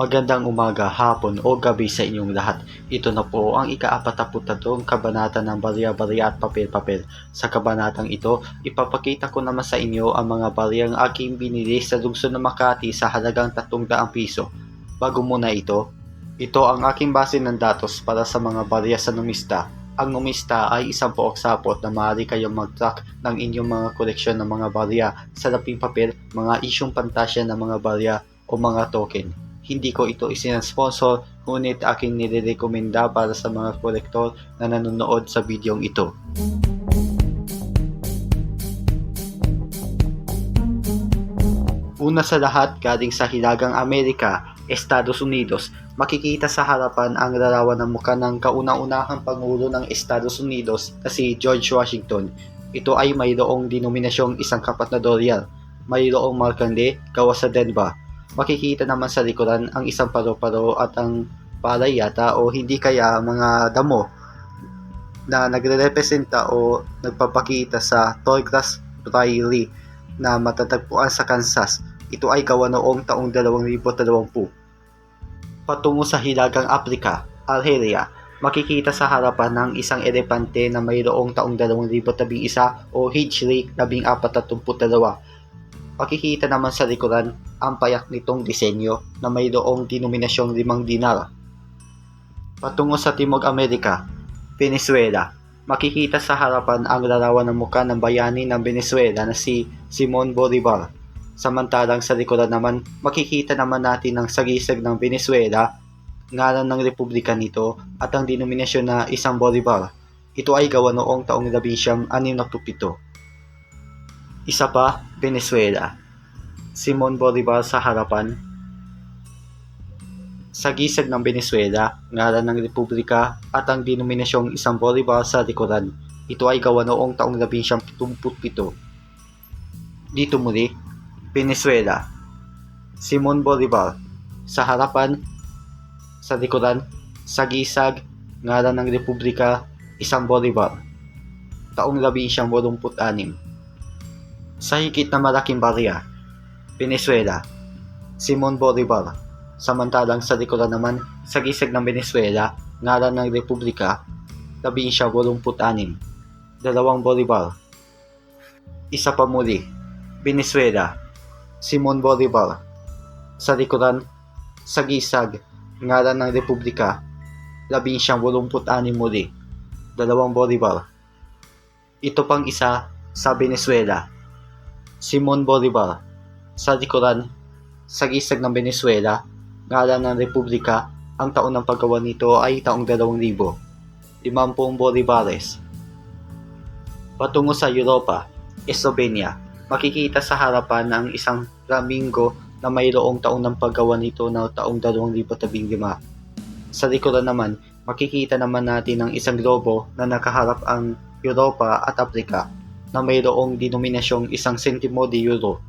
Magandang umaga, hapon o gabi sa inyong lahat. Ito na po ang ika-apataputatlong kabanata ng Barya-Barya at Papel-Papel. Sa kabanatang ito, ipapakita ko naman sa inyo ang mga baryang aking binili sa lungsod ng Makati sa halagang 300 piso. Bago muna ito, ito ang aking base ng datos para sa mga barya sa numista. Ang numista ay isang pook sapot na maaari kayong mag-track ng inyong mga koleksyon ng mga barya, salaping papel, mga isyong pantasya ng mga barya o mga token. Hindi ko ito isinesponsor, ngunit aking nirekomenda para sa mga kolektor na nanonood sa videong ito. Una sa lahat, galing sa Hilagang Amerika, Estados Unidos, makikita sa harapan ang larawan ng mukha ng kauna-unahang Pangulo ng Estados Unidos na si George Washington. Ito ay mayroong denominasyong isang kapat na dolyar. Mayroong markande gawa sa Denver. Makikita naman sa likuran ang isang paro-paro at ang palay yata o hindi kaya mga damo na nagre-representa o nagpapakita sa Tallgrass Prairie na matatagpuan sa Kansas. Ito ay gawa noong taong 2020. Patungo sa Hilagang Afrika, Algeria, makikita sa harapan ng isang elepante na mayroong taong 2011 o Hijri 1432. Makikita naman sa likuran ang payak nitong disenyo na mayroong denominasyong 5 dinar. Patungo sa Timog Amerika, Venezuela, makikita sa harapan ang larawan ng mukha ng bayani ng Venezuela na si Simon Bolivar. Samantalang sa likuran naman, makikita naman natin ang sagisag ng Venezuela, ngalan ng republika nito at ang denominasyon na isang Bolivar. Ito ay gawa noong taong 1967. Isa pa, Venezuela. Simon Bolivar sa harapan. Sagisag ng Venezuela, ngalan ng republika at ang denominasyong isang Bolivar sa likuran. Ito ay gawa noong taong 1977. Dito muli, Venezuela. Simon Bolivar. Sa harapan, sa likuran, sa gisag, ngalan ng Republika, isang Bolivar. Taong 1986. Sa higit na malaking barya, Venezuela. Simon Bolivar. Samantalang sa likuran naman, sa gisag ng Venezuela, ngalan ng Republika, 1986. Dalawang Bolivar. Isa pa muli, Venezuela. Simon Bolivar. Sa likuran, sa gisag, ngalan ng Republika, 1986 muli, dalawang Bolivar. Ito pang isa sa Venezuela. Simon Bolivar. Sa likuran, sa gisag ng Venezuela, ngalan ng Republika, ang taon ng paggawa nito ay taong 2000. 50 Bolivares. Patungo sa Europa, Slovenia, makikita sa harapan ng isang flamingo na mayroong taong ng paggawa nito na taong 2015. Sa likuran naman, makikita naman natin ang isang globo na nakaharap ang Europa at Afrika na mayroong denominasyong isang sentimo de euro.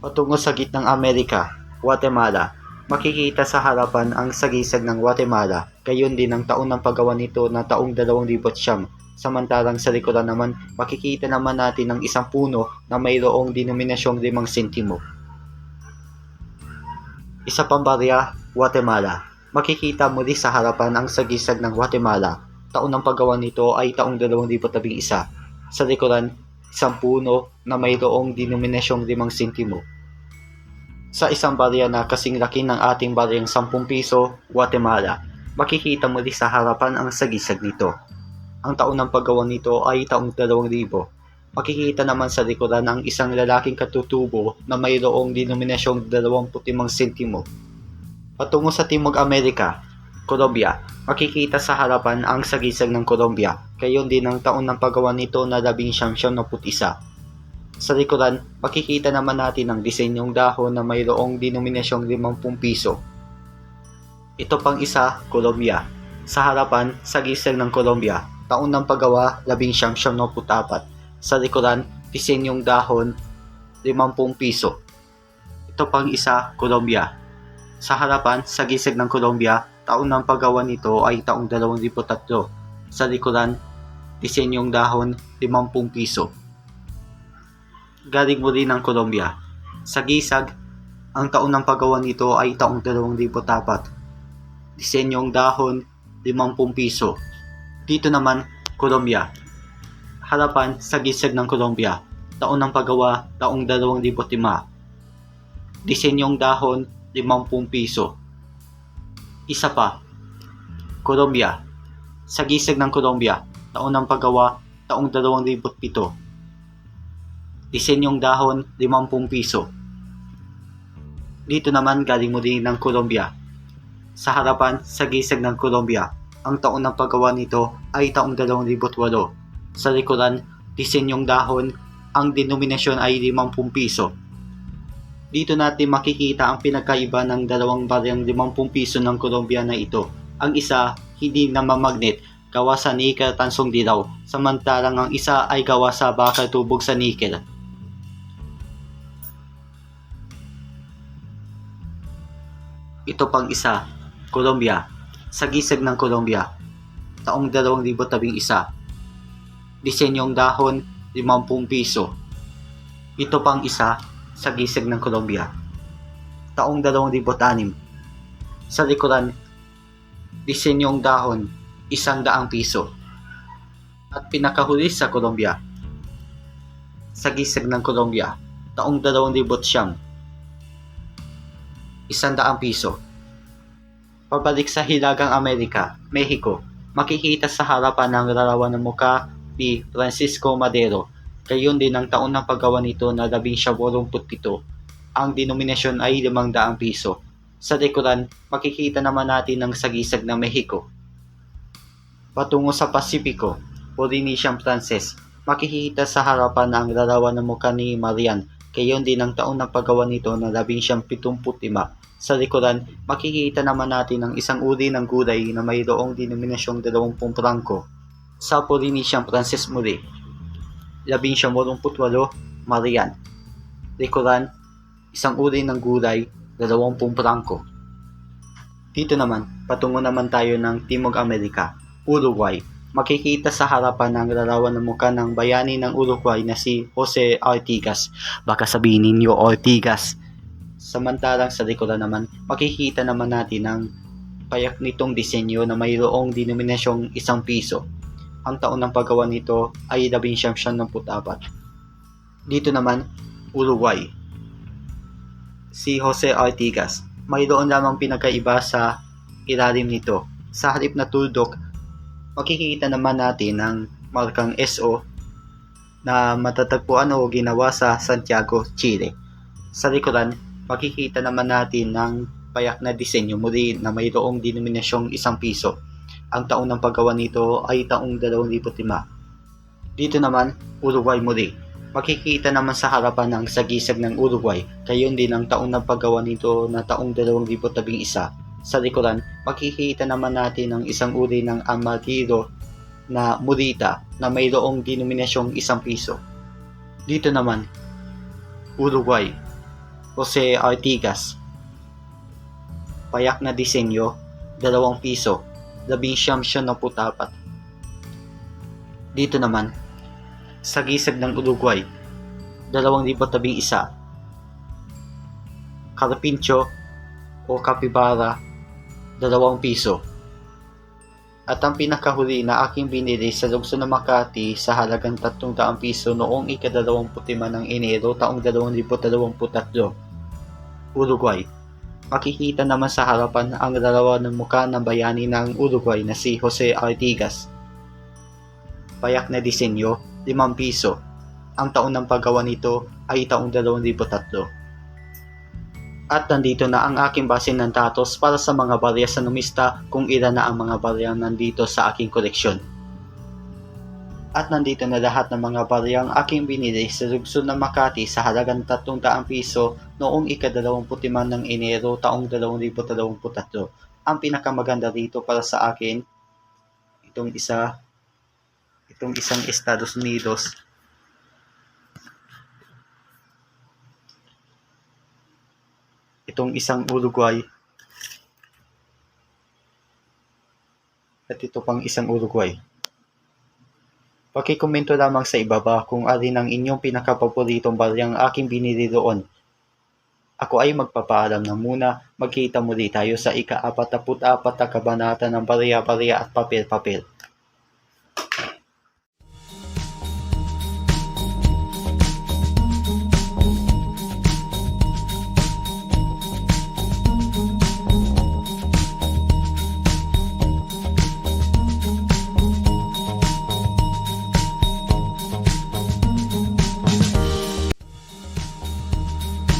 Patungo sa gitnang Amerika, Guatemala, makikita sa harapan ang sagisag ng Guatemala, gayon din ang taon ng paggawa nito na taong 2009 Samantalang sa likuran naman, makikita naman natin ang isang puno na mayroong denominasyong 5 sentimo. Isa pang barya, Guatemala. Makikita muli sa harapan ang sagisag ng Guatemala. Taon ng paggawa nito ay taong 2011. Sa likuran, isang puno na mayroong denominasyong 5 sentimo. Sa isang barya na kasing laki ng ating baryang 10 piso, Guatemala, makikita muli sa harapan ang sagisag nito. Ang taon ng paggawa nito ay taong 2000. Makikita naman sa likuran ang isang lalaking katutubo na mayroong denominasyong 25 sentimo. Patungo sa Timog Amerika, Colombia, makikita sa harapan ang sagisag ng Colombia, gayon din ang taon ng paggawa nito na 1971. Sa likuran, makikita naman natin ang disenyong dahon na mayroong denominasyong 50 piso. Ito pang isa, Colombia. Sa harapan, sagisag ng Colombia, taon ng paggawa 1974. Sa likuran, disenyong dahon 50 piso. Ito pang isa, Colombia. Sa harapan, sa gisag ng Colombia, taon ng paggawa nito ay taong 2003. Sa likuran, disenyong dahon 50 piso. Galing muli ng Colombia. Sa gisag, Ang taon ng paggawa nito ay taong 2004. Disenyong dahon, 50 piso. Dito naman, Colombia. Harapan sa gisag ng Colombia. Taon ng paggawa, taong 2005. Disenyong dahon, 50 piso. Isa pa, Colombia. Sa gisag ng Colombia, taon paggawa, taong 2007. Disenyong dahon, 50 piso. Dito naman galing din ng Colombia. Sa harapan, sa gisag ng Colombia, ang taon ng paggawa nito ay taong 2008. Sa likuran, disenyong dahon, ang denominasyon ay 50 piso. Dito natin makikita ang pinagkaiba ng dalawang baryang 50 piso ng Colombia na ito. Ang isa, hindi namamagnet, gawa sa nickel tansong dilaw, samantalang ang isa ay gawa sa bakal tubog sa nickel. Ito pang isa, Colombia. Sa gisag ng Colombia, taong 2011. Disenyong dahon, 50 piso. Ito pang isa, sa gisag ng Colombia, taong 2006. Sa likuran, disenyong dahon, isang daang piso. At pinakahuli sa Colombia, sa gisag ng Colombia, taong 2009. Isang daang piso. Pabalik sa Hilagang Amerika, Mexico, makikita sa harapan ng larawan ng muka ni Francisco Madero. Gayon din ang taon ng paggawa nito na 1987. Ang denominasyon ay 500 piso. Sa likuran, makikita naman natin ang sagisag ng Mexico. Patungo sa Pasipiko, Polynesian Frances, makikita sa harapan ang larawan ng mukha ni Marian. Gayon din ang taon ng paggawa nito na 1975. Sa likuran, makikita naman natin ang isang uri ng gulay na mayroong denominasyong 20 prangko. Sa Polynesian Frances muli, 1988 Marian. Likuran, isang uri ng gulay, 20 prangko. Dito naman, patungo naman tayo ng Timog Amerika, Uruguay. Makikita sa harapan ng larawan ng mukha ng bayani ng Uruguay na si Jose Ortigas. Baka sabihin ninyo Ortigas. Samantalang sa likuran naman, makikita naman natin ang payak nitong disenyo na mayroong denominasyong isang piso. Ang taon ng paggawa nito ay 1994. Dito naman, Uruguay. Si Jose Ortigas. Mayroon lamang pinagkaiba sa ilalim nito. Sa halip na tuldok, makikita naman natin ang markang SO na matatagpuan o ginawa sa Santiago, Chile. Sa likuran, makikita naman natin ng payak na disenyo muli na mayroong denominasyong isang piso. Ang taon ng paggawa nito ay taong 2005. Dito naman, Uruguay muli. Makikita naman sa harapan ng sagisag ng Uruguay, gayon din ang taon ng paggawa nito na taong 2011. Sa likuran, makikita naman natin ang isang uri ng amadiro na murita na mayroong denominasyong isang piso. Dito naman, Uruguay, Jose Artigas. Payak na disenyo, dalawang piso, labing siyam siya na putapat. Dito naman, sa gisag ng Uruguay, dalawang libot tabing isa. Carpincho o Capybara, dalawang piso. At ang pinakahuli na aking binili sa lugso ng Makati sa halagang 300 piso noong ika-25 ng Enero taong 2023. Uruguay. Makikita naman sa harapan ang dalawa ng mukha ng bayani ng Uruguay na si Jose Artigas. Payak na disenyo, 5 piso. Ang taon ng paggawa nito ay taong 2003. At nandito na ang aking base ng datos para sa mga barya sa numista kung ilan na ang mga barya nandito sa aking koleksyon. At nandito na lahat ng mga baryang aking binili sa lungsod ng Makati sa halagang 300 piso noong ika-25 ng Enero taong 2023. Ang pinakamaganda dito para sa akin, itong isa, itong isang Estados Unidos itong isang Uruguay at ito pang isang Uruguay. Pakikomento lamang sa ibaba kung alin ang inyong pinakapaboritong baryang aking binili doon. Ako ay magpapaalam na muna. Magkita muli tayo sa ika-apat na kabanata ng Bariya-Bariya at Papel-Papel.